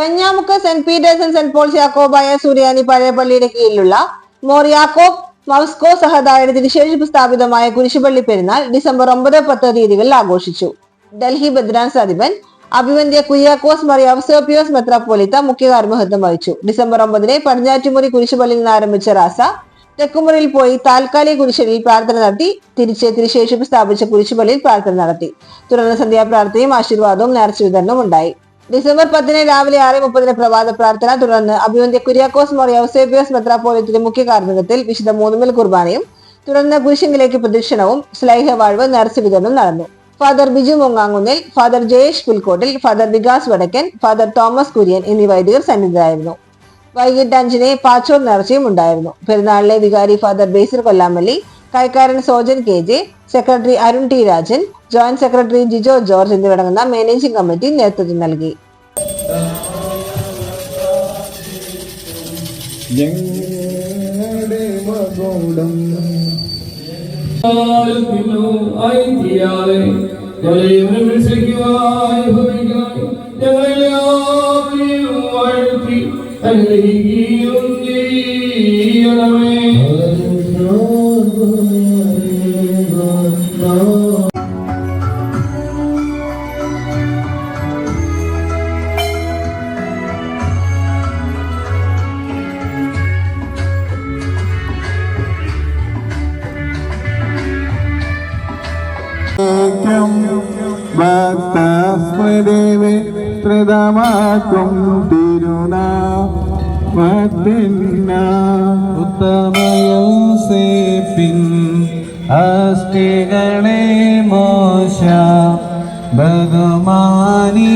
Kanyamukku saint Peterson saint Paul Yakobaya Suriyani പഴയ പള്ളിയുടെ കീഴിലുള്ള മോർ മൗസ്കോ സഹദായത്തിന് തിരുശേഷിപ്പ് സ്ഥാപിതമായ കുരിശുപള്ളി പെരുന്നാൾ ഡിസംബർ ഒമ്പത് പത്ത് തീയതികളിൽ ആഘോഷിച്ചു. ഡൽഹി ബദ്രാൻസ് അധിപൻ അഭിവന്ധ്യ കുര്യാക്കോസ് മറിയാവസോപ്പിയോസ് മെത്രാപ്പോലിത്ത മുഖ്യ കാർമഹത്വം വഹിച്ചു. ഡിസംബർ ഒമ്പതിന് പടിഞ്ഞാറ്റുമുറി കുരിശുപള്ളിയിൽ നിന്ന് ആരംഭിച്ച റാസ തെക്കുമുറിയിൽ പോയി താൽക്കാലിക കുരിശലിൽ പ്രാർത്ഥന നടത്തി തിരിച്ച് തിരുശേഷിപ്പ് സ്ഥാപിച്ച കുരിശുപള്ളിയിൽ പ്രാർത്ഥന നടത്തി. തുടർന്ന് സന്ധ്യാപ്രാർത്ഥനയും ആശീർവാദവും നേർച്ച വിതരണവും ഉണ്ടായി. ഡിസംബർ പത്തിന് രാവിലെ ആറ് മുപ്പതിന് പ്രഭാത പ്രാർത്ഥന. തുടർന്ന് അഭിമന്ത്യ കുര്യാക്കോസ് മോർ യൗസേബിയോസ് മെത്രാപ്പോലിത്തിന്റെ മുഖ്യ കാർമ്മികത്തിൽ വിശുദ്ധ മൂന്നുമൽ കുർബാനയും തുടർന്ന് കുരിശിങ്കിലേക്ക് പ്രദക്ഷിണവും സ്ലൈഹവാഴ്വ് നേർച്ച വിതരണവും നടന്നു. Father Biju മൊങ്ങാങ്ങുന്നിൽ father Jayesh Pulkottil father Vikas Vadakkan father Thomas Kurian എന്നീ വൈദികർ സന്നിധരായിരുന്നു വൈകിട്ട് അഞ്ചിന് പാച്ചോർ നേർച്ചയും ഉണ്ടായിരുന്നു. പെരുന്നാളിലെ വികാരി father Basil Kollamalli കൈക്കാരൻ Sojan K J secretary Arun T Rajan joint secretary Jijo George എന്നിവരടങ്ങുന്ന മാനേജിംഗ് കമ്മിറ്റി നേതൃത്വം നൽകി. ഞങ്ങളുടെ മകുടം. ഞങ്ങളെല്ലാവരെയും വാഴ്ത്തി ഭക്തസ്മൃതിവേ ത്രിതമാക്കും തിരുനാ ഉത്തമയോസേപ്പിൻ അസ്ഥികളെ മോശ ബഹുമാനി.